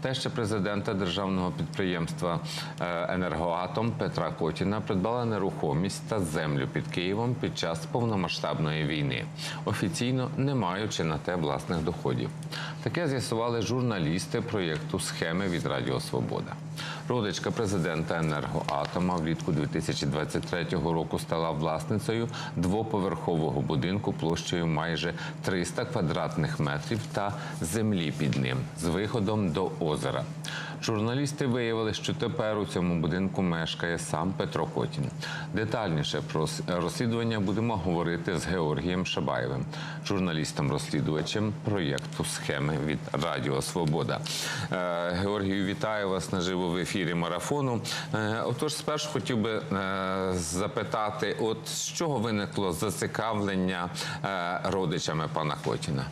Теща президента державного підприємства е, Енергоатом Петра Котіна придбала нерухомість та землю під Києвом під час повномасштабної війни, офіційно не маючи на те власних доходів. Таке з'ясували журналісти проєкту Схеми від Радіо Свобода. Родичка президента енергоатома влітку 2023 року стала власницею двоповерхового будинку площею майже 300 квадратних метрів та землі під ним з виходом до озера. Журналісти виявили, що тепер у цьому будинку мешкає сам Петро Котін. Детальніше про розслідування будемо говорити з Георгієм Шабаєвим, журналістом-розслідувачем проєкту схеми від Радіо Свобода. Е, Георгію, вітаю вас наживо в ефірі марафону. Е, Отож, спершу хотів би е, запитати, от з чого виникло зацікавлення родичами пана Котіна?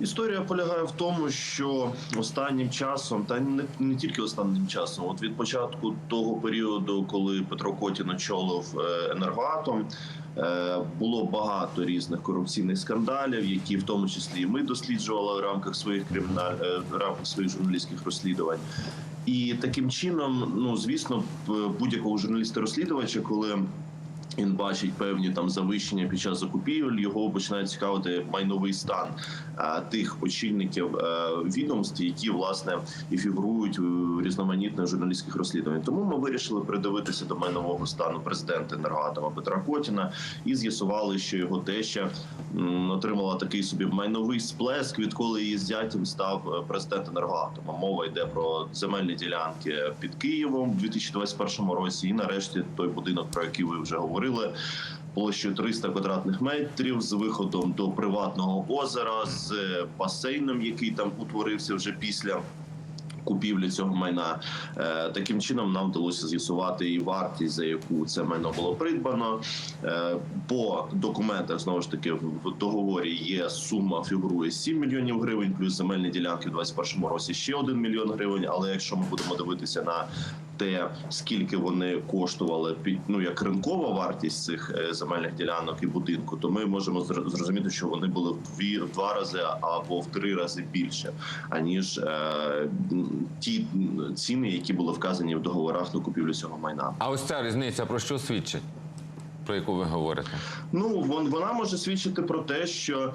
Історія полягає в тому, що останнім часом, та не, не тільки останнім часом, от від початку того періоду, коли Петро Котін очолив е, енергоатом, е, було багато різних корупційних скандалів, які в тому числі ми досліджували в рамках своїх криміналь е, в рамках своїх журналістських розслідувань. І таким чином, ну звісно, будь-якого журналіста-розслідувача, коли він бачить певні там завищення під час закупівель. Його починає цікавити майновий стан е, тих очільників е, відомств, які власне і фігурують в різноманітних журналістських розслідувань. Тому ми вирішили придивитися до майнового стану президента енергоатома Петра Котіна і з'ясували, що його теща м, отримала такий собі майновий сплеск, відколи її зятям став е, президент енергоатома. Мова йде про земельні ділянки під Києвом у 2021 році. І нарешті той будинок, про який ви вже говорили. Площею 300 квадратних метрів з виходом до приватного озера, з басейном, який там утворився вже після купівлі цього майна. Е, Таким чином нам вдалося з'ясувати і вартість, за яку це майно було придбано. Е, По документах знову ж таки в договорі є сума фігурує 7 мільйонів гривень, плюс земельні ділянки в 2021 році ще 1 мільйон гривень. Але якщо ми будемо дивитися на те, скільки вони коштували під ну як ринкова вартість цих е, земельних ділянок і будинку, то ми можемо зр- зрозуміти, що вони були в дві в два рази або в три рази більше, аніж е, ті ціни, які були вказані в договорах на купівлю цього майна. А ось ця різниця про що свідчить? Про яку ви говорите? Ну вон вона може свідчити про те, що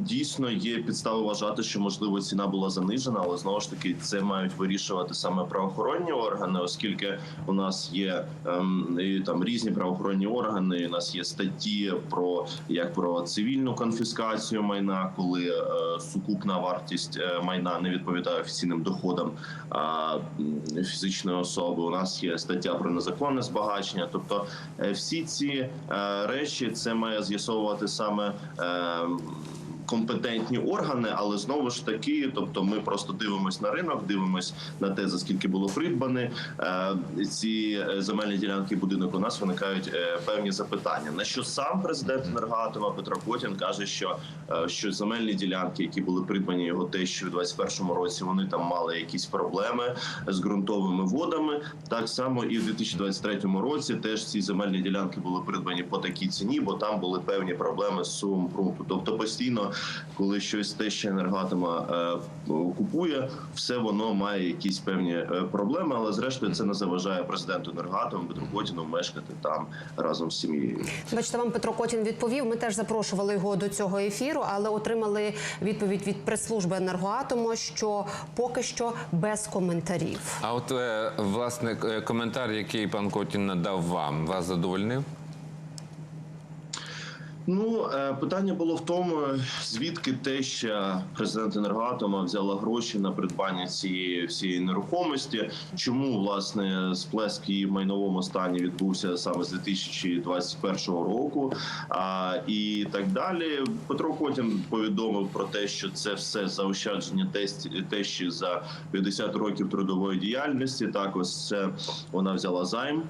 дійсно є підстави вважати, що можливо ціна була занижена, але знову ж таки це мають вирішувати саме правоохоронні органи, оскільки у нас є ем, там різні правоохоронні органи. У нас є статті про як про цивільну конфіскацію майна, коли е, сукупна вартість е, майна не відповідає офіційним доходам м, фізичної особи. У нас є стаття про незаконне збагачення. Тобто е, всі ці е, речі це має з'ясовувати саме. Компетентні органи, але знову ж таки, тобто, ми просто дивимось на ринок, дивимось на те, за скільки було придбане е, ці е, земельні ділянки будинок. У нас виникають е, певні запитання. На що сам президент енергоатома Петро Котін каже, що, що земельні ділянки, які були придбані його тещою у 2021 році, вони там мали якісь проблеми з ґрунтовими водами. Так само і в 2023 році теж ці земельні ділянки були придбані по такій ціні, бо там були певні проблеми з сумом ґрунту. Тобто постійно, коли щось те, що енергоатома е, купує, все воно має якісь певні е, проблеми. Але зрештою це не заважає президенту енергоатому Петру Котіну мешкати там разом з сім'єю. Бачите, вам Петро Котін відповів. Ми теж запрошували його до цього ефіру, але отримали відповідь від прес-служби енергоатому, що поки що без коментарів. А от е, власне коментар, який пан Котін надав вам, вас задовольнив? Ну е, питання було в тому, звідки те, що президент енергоатома взяла гроші на придбання цієї всієї нерухомості. Чому власне сплеск її в майновому стані відбувся саме з 2021 року, а і так далі. Петро Котін повідомив про те, що це все заощадження тещі за 50 років трудової діяльності. Також це вона взяла займ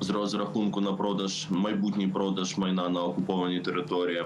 з розрахунку на продаж майбутній продаж майна на окупованій території.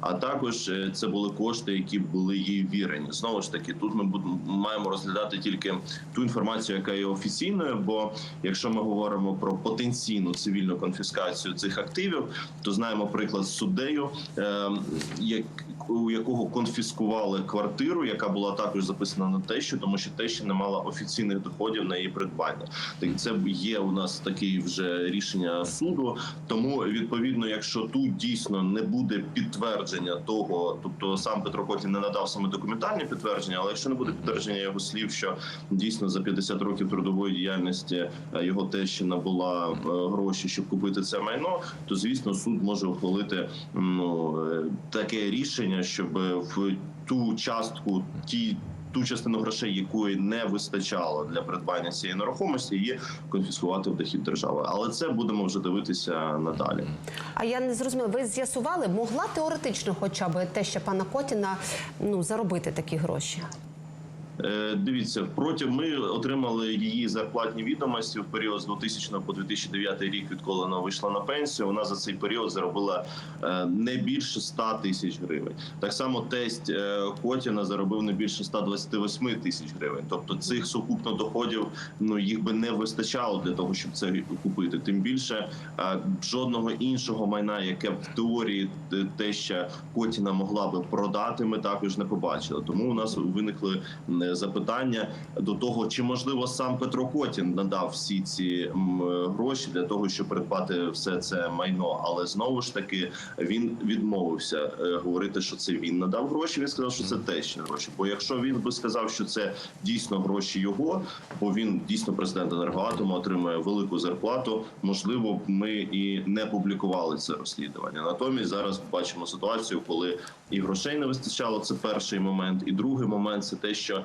А також е, це були кошти, які були їй вірені. Знову ж таки, тут ми маємо розглядати тільки ту інформацію, яка є офіційною. Бо якщо ми говоримо про потенційну цивільну конфіскацію цих активів, то знаємо приклад суддею, е, як у якого конфіскували квартиру, яка була також записана на тещу, тому що теща не мала офіційних доходів на її придбання. Так це є у нас таке вже рішення суду. Тому відповідно, якщо тут дійсно не буде підтвердження того, тобто сам Петро Котін не надав саме документальні підтвердження, але якщо не буде підтвердження його слів, що дійсно за 50 років трудової діяльності е, його тещина набула е, гроші, щоб купити це майно, то звісно суд може ухвалити ну е, таке рішення, щоб в ту частку ті. Ту частину грошей, якої не вистачало для придбання цієї нерухомості, її конфіскувати в дохід держави. Але це будемо вже дивитися надалі. А я не зрозуміла, ви з'ясували, могла теоретично, хоча б що пана Котіна ну заробити такі гроші? Е, Дивіться, протягом ми отримали її зарплатні відомості в період з 2000 по 2009 рік, відколи вона вийшла на пенсію. Вона за цей період заробила е, не більше 100 тисяч гривень. Так само тесть е, Котіна заробив не більше 128 тисяч гривень. Тобто цих сукупно доходів ну їх би не вистачало для того, щоб це купити. Тим більше жодного іншого майна, яке в теорії теща Котіна могла би продати, ми також не побачили. Тому у нас виникли м, запитання до того, чи можливо сам Петро Котін надав всі ці гроші для того, щоб придбати все це майно. Але знову ж таки він відмовився е, говорити, що це він надав гроші. Він сказав, що це тещі гроші. Бо якщо він би сказав, що це дійсно гроші його, бо він дійсно президент енергоатому отримує велику зарплату. Можливо, б ми і не публікували це розслідування. Натомість зараз бачимо ситуацію, коли і грошей не вистачало. Це перший момент, і другий момент це те, що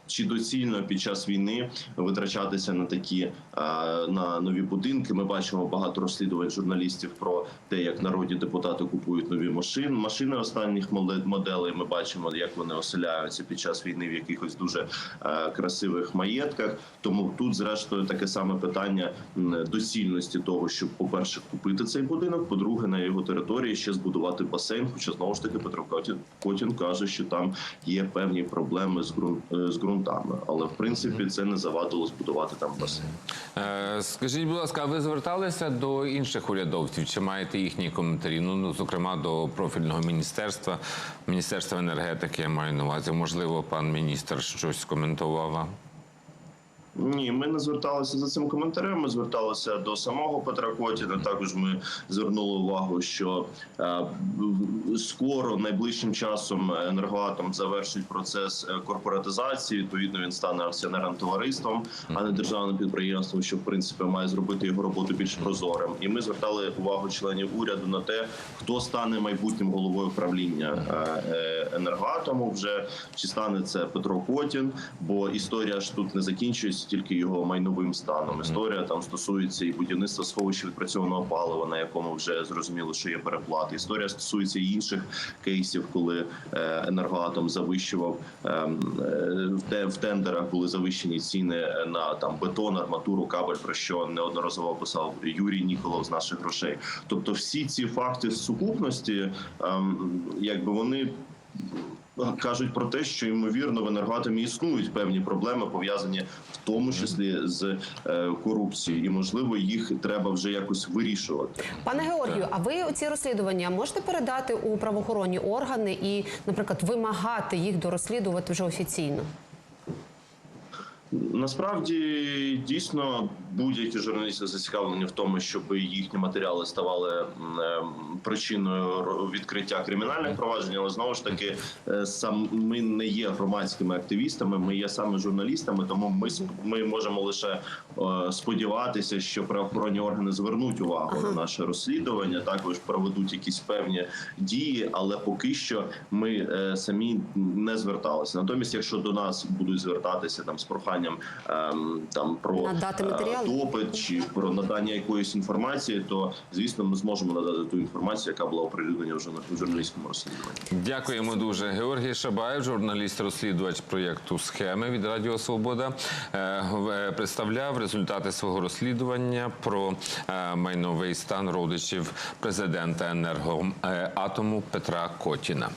чи доцільно під час війни витрачатися на такі е, на нові будинки? Ми бачимо багато розслідувань журналістів про те, як народні депутати купують нові машини. Машини останніх моделей. Ми бачимо, як вони оселяються під час війни в якихось дуже е, красивих маєтках. Тому тут, зрештою, таке саме питання доцільності того, щоб, по-перше, купити цей будинок, по-друге, на його території ще збудувати басейн. Хоча знову ж таки Петро Котін, каже, що там є певні проблеми з ґрунт е, з ґрунтами, але в принципі це не завадило збудувати там басейн. Е, Скажіть, будь ласка, ви зверталися до інших урядовців? Чи маєте їхні коментарі? Ну, ну зокрема, до профільного міністерства, міністерства енергетики. Я маю на увазі. Можливо, пан міністр щось коментував. Ні, ми не зверталися за цим коментарем. Ми зверталися до самого Петра Котіна. Також ми звернули увагу, що е, скоро найближчим часом енергоатом завершить процес е, корпоратизації. Відповідно, він стане акціонерним товариством, а не державним підприємством, що в принципі має зробити його роботу більш прозорим. І ми звертали увагу членів уряду на те, хто стане майбутнім головою правління е, енергоатому. Вже чи стане це Петро Котін, бо історія ж тут не закінчується тільки його майновим станом. Історія там стосується і будівництва сховища відпрацьованого палива, на якому вже зрозуміло, що є переплати. Історія стосується і інших кейсів, коли е, енергоатом завищував ем, е, в тендерах були завищені ціни на там бетон, арматуру, кабель, про що неодноразово писав Юрій Ніколов з наших грошей. Тобто, всі ці факти сукупності, ем, якби вони кажуть про те, що ймовірно в енергоатомі існують певні проблеми, пов'язані в тому числі з е, корупцією, і можливо їх треба вже якось вирішувати. Пане Георгію, а ви ці розслідування можете передати у правоохоронні органи і, наприклад, вимагати їх дорозслідувати вже офіційно? Насправді дійсно будь-які журналісти зацікавлені в тому, щоб їхні матеріали ставали е, причиною відкриття кримінальних проваджень. Але знову ж таки, е, сам ми не є громадськими активістами, ми є саме журналістами. Тому ми ми можемо лише сподіватися, що правоохоронні органи звернуть увагу на наше розслідування, також проведуть якісь певні дії, але поки що ми е, самі не зверталися. Натомість, якщо до нас будуть звертатися там з проханням ем, там про Надати е, матеріали? допит чи про надання якоїсь інформації, то звісно ми зможемо надати ту інформацію, яка була оприлюднена вже на журналістському розслідуванні. Дякуємо дуже. Георгій Шабаєв, журналіст-розслідувач проєкту Схеми від Радіо Свобода, е, представляв результати свого розслідування про е, майновий стан родичів президента енергоатому Петра Котіна.